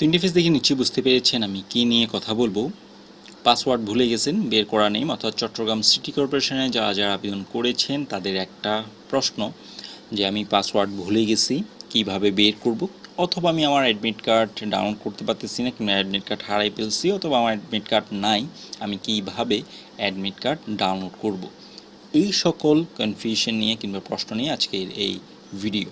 তো ইন্টারফেস দেখে নিচ্ছি বুঝতে পেরেছেন আমি কি নিয়ে কথা বলব। পাসওয়ার্ড ভুলে গেছেন, বের করা নেই, অর্থাৎ চট্টগ্রাম সিটি কর্পোরেশনে যারা যারা আবেদন করেছেন, তাদের একটা প্রশ্ন যে আমি পাসওয়ার্ড ভুলে গেছি, কীভাবে বের করব? অথবা আমি আমার অ্যাডমিট কার্ড ডাউনলোড করতে পারতেছি না, কিংবা অ্যাডমিট কার্ড হারাই ফেলছি, অথবা আমার অ্যাডমিট কার্ড নাই, আমি কীভাবে অ্যাডমিট কার্ড ডাউনলোড করব? এই সকল কনফিউশন নিয়ে কিংবা প্রশ্ন নিয়ে আজকের এই ভিডিও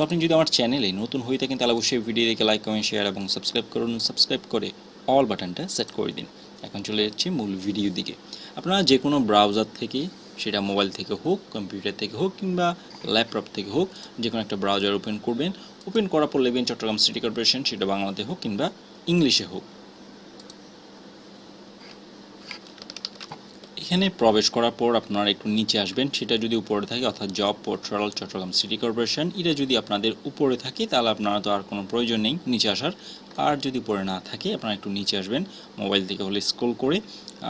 তো আপনি যদি আমার চ্যানেলে নতুন হয়ে থাকেন, তাহলে অবশ্যই ভিডিও দেখে লাইক কমেন্ট শেয়ার এবং সাবস্ক্রাইব করুন। সাবস্ক্রাইব করে অল বাটনটা সেট করে দিন। এখন চলে যাচ্ছি মূল ভিডিও দিকে। আপনারা যে কোনো ব্রাউজার থেকে, সেটা মোবাইল থেকে হোক কম্পিউটার থেকে হোক কিংবা ল্যাপটপ থেকে হোক যে কোনো একটা ব্রাউজার ওপেন করবেন। ওপেন করার পর লেবেন চট্টগ্রাম সিটি কর্পোরেশন সেটা বাংলাতে হোক কিংবা ইংলিশে হোক। এখানে প্রবেশ করার পর আপনারা একটু নিচে আসবেন। সেটা যদি উপরে থাকে, অর্থাৎ job portal Chittagong city corporation, এটা যদি আপনাদের উপরে থাকে, তাহলে আপনারা তো আর কোনো প্রয়োজন নেই নিচে আসার। আর যদি উপরে না থাকে, আপনারা একটু নিচে আসবেন, মোবাইল থেকে হলে স্ক্রল করে,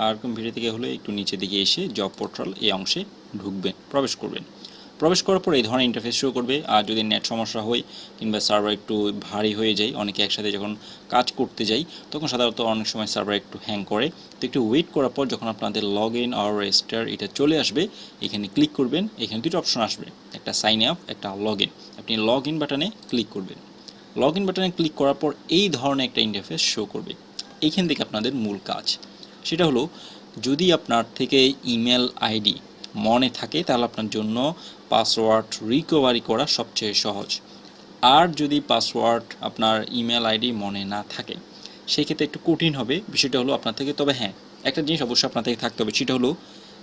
আর কম্পিউটার থেকে হলে একটু নিচে দিকে এসে জব পোর্টাল এই অংশে ঢুকবেন, প্রবেশ করবেন। প্রবেশ করার পর এই ধরনের ইন্টারফেস শো করবে। আর যদি নেট সমস্যা হয় কিংবা সার্ভার একটু ভারী হয়ে যায়, অনেকে একসাথে যখন কাজ করতে যাই, তখন সাধারণত অনেক সময় সার্ভার একটু হ্যাং করে। তো একটু ওয়েট করার পর যখন আপনাদের লগ ইন আর রেজিস্টার এটা চলে আসবে, এখানে ক্লিক করবেন, এখানে দুটো অপশন আসবে। একটা সাইন আপ একটা লগ ইন আপনি লগ ইন বাটনে ক্লিক করবেন। লগ ইন বাটনে ক্লিক করার পর এই ধরনের একটা ইন্টারফেস শো করবে। এইখান থেকে আপনাদের মূল কাজ। সেটা হলো, যদি আপনার থেকে ইমেল আইডি মনে থাকে, তাহলে আপনার জন্য পাসওয়ার্ড রিকভারি করা সবচেয়ে সহজ। আর যদি পাসওয়ার্ড আপনার ইমেল আইডি মনে না থাকে সেই ক্ষেত্রে একটু কঠিন হবে। বিষয়টা হলো আপনার থেকে, তবে হ্যাঁ একটা জিনিস অবশ্যই আপনার থেকে থাকতে হবে, সেটা হলো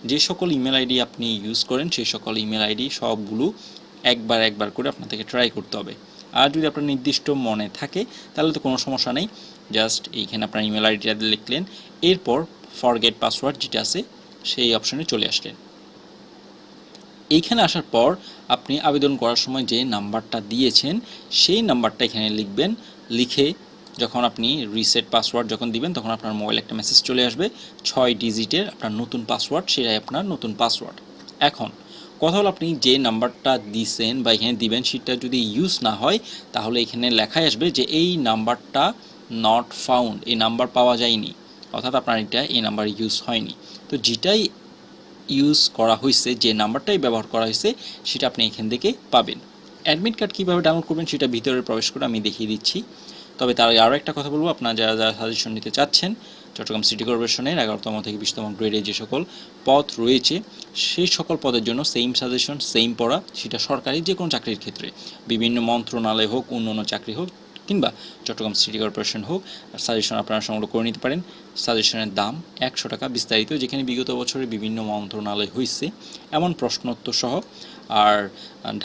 যে সকল ইমেল আইডি আপনি ইউজ করেন, সেই সকল ইমেল আইডি সবগুলো একবার একবার করে আপনার থেকে ট্রাই করতে হবে। আর যদি আপনার নির্দিষ্ট মনে থাকে, তাহলে তো কোনো সমস্যা নেই। জাস্ট এইখানে আপনার ইমেল আইডিটা লিখলেন, এরপর ফরগেট পাসওয়ার্ড যেটা আছে, সেই অপশনে চলে আসলেন। এইখানে আসার পর আপনি আবেদন করার সময় যে নাম্বারটা দিয়েছেন, সেই নাম্বারটা এখানে লিখবেন। লিখে যখন আপনি রিসেট পাসওয়ার্ড যখন দিবেন, তখন আপনার মোবাইলে একটা মেসেজ চলে আসবে, ছয় ডিজিটের আপনার নতুন পাসওয়ার্ড সেটাই আপনার নতুন পাসওয়ার্ড এখন, কথা হলো আপনি যে নাম্বারটা দিছেন বা এখানে দিবেন, সেটা যদি ইউজ না হয়, তাহলে এখানে লেখাই আসবে যে এই নাম্বারটা নট ফাউন্ড এই নাম্বার পাওয়া যায়নি। অর্থাৎ আপনার এটা এই নাম্বার ইউজ হয়নি। তো যেটাই ইউজ করা হয়েছে, যে নাম্বারটাই ব্যবহার করা হয়েছে, সেটা আপনি এখান থেকে পাবেন। অ্যাডমিট কার্ড কীভাবে ডাউনলোড করবেন, সেটা ভিতরে প্রবেশ করে আমি দেখিয়ে দিচ্ছি। তবে তার আরও একটা কথা বলব, আপনারা যারা যারা সাজেশন নিতে চাচ্ছেন, চট্টগ্রাম সিটি কর্পোরেশনের এগারোতম থেকে বিশতম গ্রেডে যে সকল পদ রয়েছে, সেই সকল পদের জন্য সেম সাজেশন সেম পড়া, সেটা সরকারি যে কোনো চাকরির ক্ষেত্রে। বিভিন্ন মন্ত্রণালয় হোক অন্য চাকরি হোক কিংবা চট্টগ্রাম সিটি কর্পোরেশন হোক সাজেশন আপনারা সংগ্রহ করে নিতে পারেন। সাজেশনের দাম একশো টাকা বিস্তারিত, যেখানে বিগত বছরে বিভিন্ন মন্ত্রণালয় হয়েছে এমন প্রশ্নোত্তর সহ। আর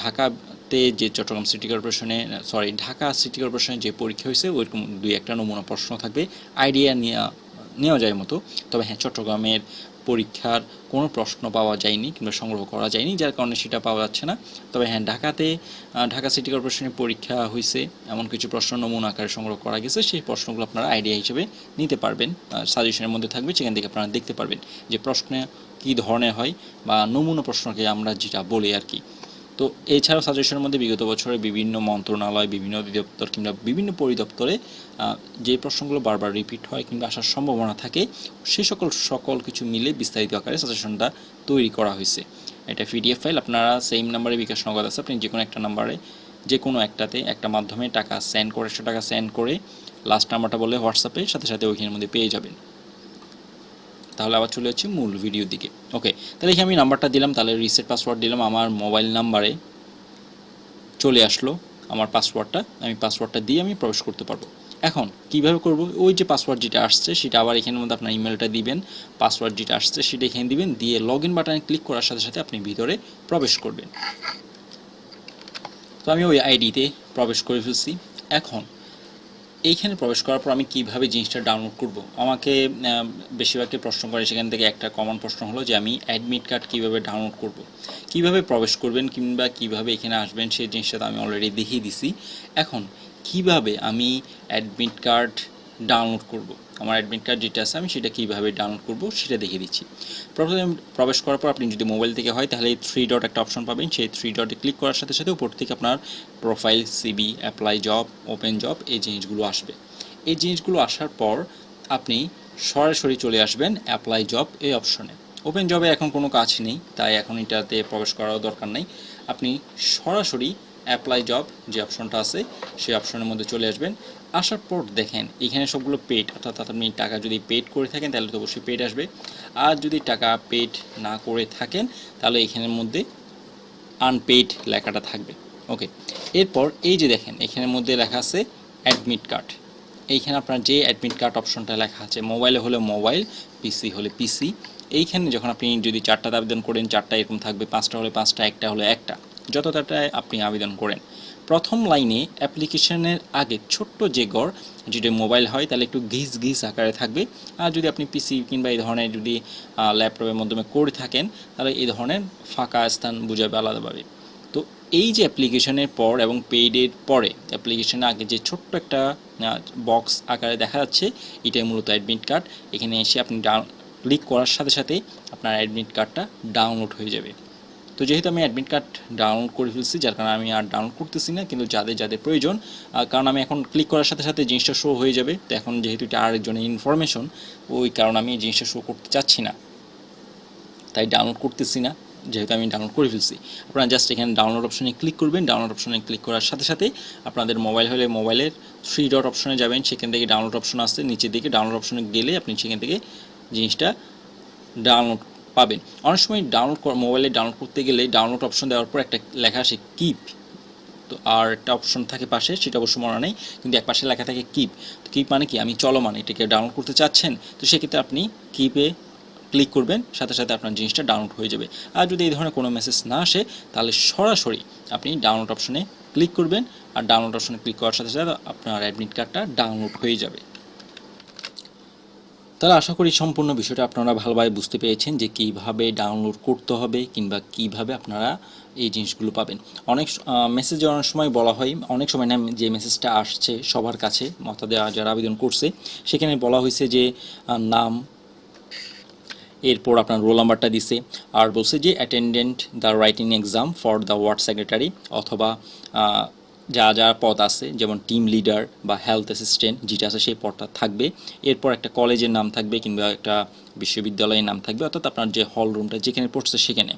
ঢাকাতে যে চট্টগ্রাম সিটি কর্পোরেশনে সরি ঢাকা সিটি কর্পোরেশনে যে পরীক্ষা হয়েছে ওইরকম দুই একটা নমুনা প্রশ্ন থাকবে। আইডিয়া নেওয়া নেওয়া যায় মতো। তবে হ্যাঁ চট্টগ্রামের পরীক্ষার কোনো প্রশ্ন পাওয়া যায়নি কিংবা সংগ্রহ করা যায়নি, যার কারণে সেটা পাওয়া যাচ্ছে না। তবে হ্যাঁ ঢাকাতে ঢাকা সিটি কর্পোরেশনের পরীক্ষা হয়েছে এমন কিছু প্রশ্ন নমুনা আকারে সংগ্রহ করা গেছে, সেই প্রশ্নগুলো আপনারা আইডিয়া হিসেবে নিতে পারবেন। সাজেশনের মধ্যে থাকবে, সেখান থেকে আপনারা দেখতে পারবেন যে প্রশ্ন কী ধরনের হয় বা নমুনা প্রশ্নকে আমরা যেটা বলি আর কি। তো এছাড়াও সাজেশনের মধ্যে বিগত বছরে বিভিন্ন মন্ত্রণালয়, বিভিন্ন অধিদপ্তর কিংবা বিভিন্ন পরিদপ্তরে যে প্রশ্নগুলো বারবার রিপিট হয় কিংবা আসার সম্ভাবনা থাকে সেই সকল সকল কিছু মিলে বিস্তারিত আকারে সাজেশনটা তৈরি করা হয়েছে। এটা পিডিএফ ফাইল, আপনারা সেম নাম্বারে বিকাশ নগদ আছে, আপনি যে কোনো একটা নাম্বারে যে কোনো একটাতে, একটা মাধ্যমে টাকা সেন্ড করে একশো টাকা সেন্ড করে লাস্ট নাম্বারটা বলে হোয়াটসঅ্যাপে সাথে সাথে ওইখানের মধ্যে পেয়ে যাবেন। তাহলে আবার চলে যাচ্ছি মূল ভিডিওর দিকে। ওকে তাহলে আমি নাম্বারটা দিলাম, তাহলে রিসেট পাসওয়ার্ড দিলাম, আমার মোবাইল নাম্বারে চলে আসলো আমার পাসওয়ার্ডটা আমি পাসওয়ার্ডটা দিয়ে আমি প্রবেশ করতে পারব। এখন কীভাবে করব? ওই যে পাসওয়ার্ড যেটা আসছে, সেটা আবার এখানের মধ্যে আপনার ইমেলটা দিবেন। পাসওয়ার্ড যেটা আসছে, সেটা এখানে দিবেন, দিয়ে লগ ইন বাটনে ক্লিক করার সাথে সাথে আপনি ভিতরে প্রবেশ করবেন। তো আমি ওই আইডিতে প্রবেশ করে ফেলছি। এখন এইখানে প্রবেশ করার পর আমি কীভাবে জিনিসটা ডাউনলোড করব? আমাকে বেশিরভাগকে প্রশ্ন করে সেখান থেকে একটা কমন প্রশ্ন হলো যে আমি অ্যাডমিট কার্ড কীভাবে ডাউনলোড করব? কীভাবে প্রবেশ করবেন কিংবা কীভাবে এখানে আসবেন সেই জিনিসটা তো আমি অলরেডি দেখিয়ে দিছি। এখন, কীভাবে আমি অ্যাডমিট কার্ড ডাউনলোড করব? আমার অ্যাডমিট কার্ড যেটা আছে আমি সেটা কীভাবে ডাউনলোড করব সেটা দেখিয়ে দিচ্ছি। প্রথমে প্রবেশ করার পর আপনি যদি মোবাইল থেকে হয়, তাহলে থ্রি ডট একটা অপশন পাবেন। সেই থ্রি ডটে ক্লিক করার সাথে সাথে উপর থেকে আপনার profile CV apply job open job এই জিনিসগুলো আসবে। এই জিনিসগুলো আসার পর আপনি সরাসরি চলে আসবেন অ্যাপ্লাই জব এই অপশনে ওপেন জবে এখন কোনো কাজ নেই, তাই এখন এটাতে প্রবেশ করারও দরকার নেই। আপনি সরাসরি অ্যাপ্লাই জব যে অপশনটা আছে, সেই অপশনের মধ্যে চলে আসবেন। আসার পর দেখেন, এখানে সবগুলো পেড অর্থাৎ আপনি টাকা যদি পেড করে থাকেন, তাহলে তো অবশ্যই পেড আসবে। আর যদি টাকা পেড না করে থাকেন, তাহলে এখানের মধ্যে আনপেইড লেখাটা থাকবে। ওকে এরপর এই যে দেখেন, এখানের মধ্যে লেখা আছে অ্যাডমিট কার্ড এইখানে আপনার যে অ্যাডমিট কার্ড অপশনটা লেখা আছে মোবাইলে হলে মোবাইল পিসি হলে পিসি এইখানে যখন আপনি যদি চারটাতে আবেদন করেন, চারটা এরকম থাকবে, পাঁচটা হলে পাঁচটা, একটা হলে একটা। যতটায় আপনি আবেদন করেন। প্রথম লাইনে অ্যাপ্লিকেশনের আগে ছোট্ট যে গড়, যদি মোবাইল হয়, তাহলে একটু ঘিস ঘিস আকারে থাকবে। আর যদি আপনি পিসি কিংবা এই ধরনের যদি ল্যাপটপের মাধ্যমে করে থাকেন, তাহলে এই ধরনের ফাঁকা স্থান বোঝাবে আলাদাভাবে। তো এই যে অ্যাপ্লিকেশনের পর এবং পেইডের পরে, অ্যাপ্লিকেশনের আগে যে ছোট্ট একটা বক্স আকারে দেখা যাচ্ছে, এটাই মূলত অ্যাডমিট কার্ড এখানে এসে আপনি ডাউন ক্লিক করার সাথে সাথে আপনার অ্যাডমিট কার্ডটা ডাউনলোড হয়ে যাবে। তো যেহেতু আমি অ্যাডমিট কার্ড ডাউনলোড করে ফেলছি, যার কারণে আমি আর ডাউনলোড করতেছি না, কিন্তু যাদের যাদের প্রয়োজন কারণ আমি এখন ক্লিক করার সাথে সাথে জিনিসটা শো হয়ে যাবে। তো এখন যেহেতু এটা আরেকজনের ইনফরমেশন ওই কারণে আমি জিনিসটা শো করতে চাচ্ছি না। তাই ডাউনলোড করতেছি না, যেহেতু আমি ডাউনলোড করে ফেলছি। আপনারা জাস্ট এখানে ডাউনলোড অপশনে ক্লিক করবেন। ডাউনলোড অপশনে ক্লিক করার সাথে সাথে আপনাদের মোবাইল হলে মোবাইলের থ্রি ডট অপশনে যাবেন। সেখান থেকে ডাউনলোড অপশন আসছে, নিচের দিকে ডাউনলোড অপশনে গেলে আপনি সেখান থেকে জিনিসটা ডাউনলোড পাবেন। অনেক সময় ডাউনলোড মোবাইলে ডাউনলোড করতে গেলে ডাউনলোড অপশন দেওয়ার পর একটা লেখা আসে কিপ তো আর একটা অপশন থাকে পাশে, সেটা অবশ্য মনে নেই, কিন্তু এক পাশে লেখা থাকে কিপ তো কিপ মানে কি? আমি চলমান এটাকে ডাউনলোড করতে চাচ্ছেন, তো সেক্ষেত্রে আপনি কিপে ক্লিক করবেন, সাথে সাথে আপনার জিনিসটা ডাউনলোড হয়ে যাবে। আর যদি এই ধরনের কোনো মেসেজ না আসে, তাহলে সরাসরি আপনি ডাউনলোড অপশনে ক্লিক করবেন, আর ডাউনলোড অপশনে ক্লিক করার সাথে সাথে আপনার অ্যাডমিট কার্ডটা ডাউনলোড হয়ে যাবে। তাহলে আশা করি সম্পূর্ণ বিষয়টা আপনারা ভালোভাবে বুঝতে পেরেছেন যে কীভাবে ডাউনলোড করতে হবে কিংবা কীভাবে আপনারা এই জিনিসগুলো পাবেন। অনেক মেসেজে অনেক সময় বলা হয়, অনেক সময় না, যে মেসেজটা আসছে সবার কাছে মতাদে যারা আবেদন করছে, সেখানে বলা হয়েছে যে নাম, এরপর আপনার রোল নাম্বারটা দিছে, আর বলছে যে attendant the writing exam for the ward secretary অথবা যা যা পদ আছে, যেমন টিম লিডার বা হেলথ অ্যাসিস্ট্যান্ট যেটা আছে সেই পদটা থাকবে। এরপর একটা কলেজের নাম থাকবে কিংবা একটা বিশ্ববিদ্যালয়ের নাম থাকবে, অর্থাৎ আপনার যে হল রুমটা যেখানে পড়ছে সেখানে।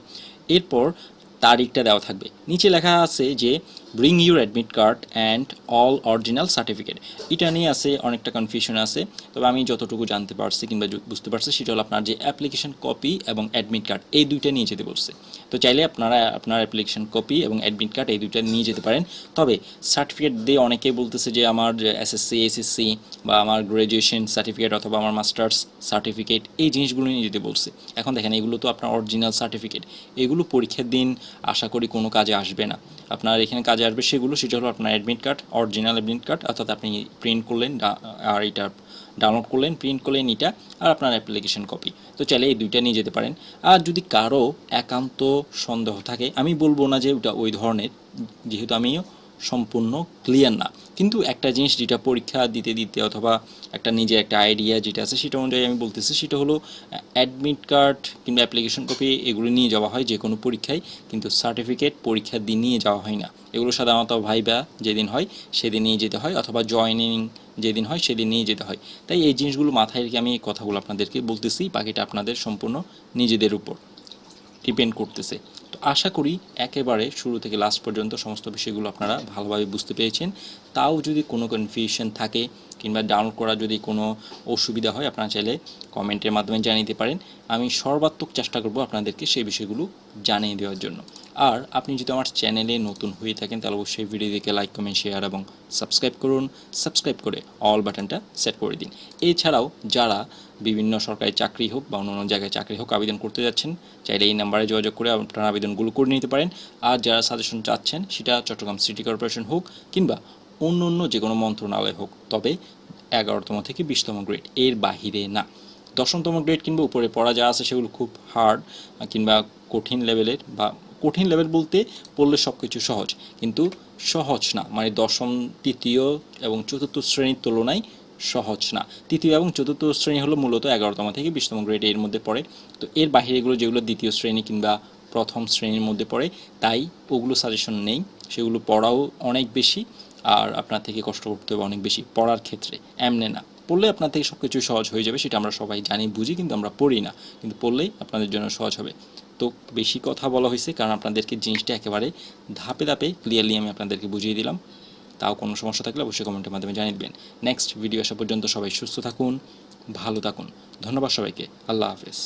এরপর তারিখটা দেওয়া থাকবে। নিচে লেখা আছে যে bring your admit card and all original certificate এটা নিয়ে আছে, অনেকটা কনফিউশন আছে, তবে আমি যতটুকু জানতে পারছি কিংবা বুঝতে পারছি সেটা হলো আপনার যে অ্যাপ্লিকেশন কপি এবং অ্যাডমিট কার্ড এই দুইটা নিয়ে যেতে বলছে। তো চাইলে আপনারা, আপনার অ্যাপ্লিকেশন কপি এবং অ্যাডমিট কার্ড এই দুইটা নিয়ে যেতে পারেন। তবে সার্টিফিকেট দিয়ে অনেকে বলতেছে যে আমার এসএসসি এসএসসি বা আমার গ্র্যাজুয়েশন সার্টিফিকেট অথবা আমার মাস্টার্স সার্টিফিকেট এই জিনিসগুলো নিয়ে যেতে বলছে। এখন দেখেন, এগুলো তো আপনার অরিজিনাল সার্টিফিকেট এগুলো পরীক্ষার দিন আশা করি কোনো কাজে আসবে না। আপনার এখানে কাজে আসবে সেগুলো, সেটা হলো আপনার admit card original admit card অর্থাৎ আপনি প্রিন্ট করলেন আর এটা ডাউনলোড করলেন প্রিন্ট করলেন এটা, আর আপনার অ্যাপ্লিকেশন কপি তো চাইলে এই দুইটা নিয়ে যেতে পারেন। আর যদি কারও একান্ত সন্দেহ থাকে, আমি বলব না যে ওটা ওই ধরনের, যেহেতু আমিও সম্পূর্ণ ক্লিয়ার না। কিন্তু একটা জিনিস যেটা পরীক্ষা দিতে দিতে অথবা একটা নিজের একটা আইডিয়া যেটা আছে সেটা অনুযায়ী আমি বলতেছি, সেটা হলো অ্যাডমিট কার্ড কিংবা অ্যাপ্লিকেশন কপি এগুলো নিয়ে যাওয়া হয় যে কোনো পরীক্ষায়, কিন্তু সার্টিফিকেট পরীক্ষার দিন নিয়ে যাওয়া হয় না। এগুলো সাধারণত ভাইবা যেদিন হয়, সেদিন নিয়ে যেতে হয় অথবা জয়নিং যেদিন হয়, সেদিন নিয়ে যেতে হয়। তাই এই জিনিসগুলো মাথায় রেখে আমি এই কথাগুলো আপনাদেরকে বলতেছি, বাকিটা আপনাদের সম্পূর্ণ নিজেদের উপর ডিপেন্ড করতেছে। তো আশা করি একেবারে শুরু থেকে লাস্ট পর্যন্ত সমস্ত বিষয়গুলো আপনারা ভালোভাবে বুঝতে পেরেছেন। তাও যদি কোনো কনফিউশন থাকে কিংবা ডাউনলোড করা যদি কোনো অসুবিধা হয়, আপনারা চাইলে কমেন্টের মাধ্যমে জানিয়ে দিতে পারেন। আমি সর্বাত্মক চেষ্টা করব আপনাদেরকে সেই বিষয়গুলো জানিয়ে দেওয়ার জন্য। আর আপনি যদি আমার চ্যানেলে নতুন হয়ে থাকেন, তাহলে অবশ্যই ভিডিওটিকে লাইক কমেন্ট শেয়ার এবং সাবস্ক্রাইব করুন। সাবস্ক্রাইব করে অল বাটনটা সেট করে দিন। এছাড়াও যারা বিভিন্ন সরকারি চাকরি হোক বা অন্য জায়গায় চাকরি হোক আবেদন করতে যাচ্ছেন, চাইলে এই নাম্বারে যোগাযোগ করে আপনারা আবেদনগুলো করে নিতে পারেন। আর যারা সাজেশন চাচ্ছেন, সেটা চট্টগ্রাম সিটি কর্পোরেশন হোক কিংবা অন্য অন্য যে কোনো মন্ত্রণালয় হোক, তবে এগারোতম থেকে বিশতম গ্রেড এর বাহিরে না। দশমতম গ্রেড কিংবা উপরে পড়া যা আছে সেগুলো খুব হার্ড কিংবা কঠিন লেভেলের বা কঠিন লেভেল বলতে পড়লে সব কিছু সহজ। কিন্তু সহজ না। মানে দশম, তৃতীয় এবং চতুর্থ শ্রেণির তুলনায় সহজ না। তৃতীয় এবং চতুর্থ শ্রেণি হলো মূলত এগারোতম থেকে বিশতম গ্রেড এর মধ্যে পড়ে। তো এর বাহিরে এগুলো যেগুলো দ্বিতীয় শ্রেণি কিংবা প্রথম শ্রেণির মধ্যে পড়ে, তাই ওগুলো সাজেশন নেই। সেগুলো পড়াও অনেক বেশি আর আপনার থেকে কষ্ট করতে হবে অনেক বেশি পড়ার ক্ষেত্রে। এমনে না। পড়লে আপনার থেকে সব কিছু সহজ হয়ে যাবে, সেটা আমরা সবাই জানি, বুঝি, কিন্তু আমরা পড়ি না। কিন্তু পড়লেই আপনাদের জন্য সহজ হবে। তো বেশি কথা বলা হয়েছে, কারণ আপনাদেরকে জিনিসটা একেবারে ধাপে ধাপে ক্লিয়ারলি আমি আপনাদেরকে বুঝিয়ে দিলাম। তাও কোনো সমস্যা থাকলে অবশ্যই কমেন্টের মাধ্যমে জানিয়ে দেবেন। নেক্সট ভিডিও আসা পর্যন্ত সবাই সুস্থ থাকুন, ভালো থাকুন। ধন্যবাদ সবাইকে। আল্লাহ হাফেজ।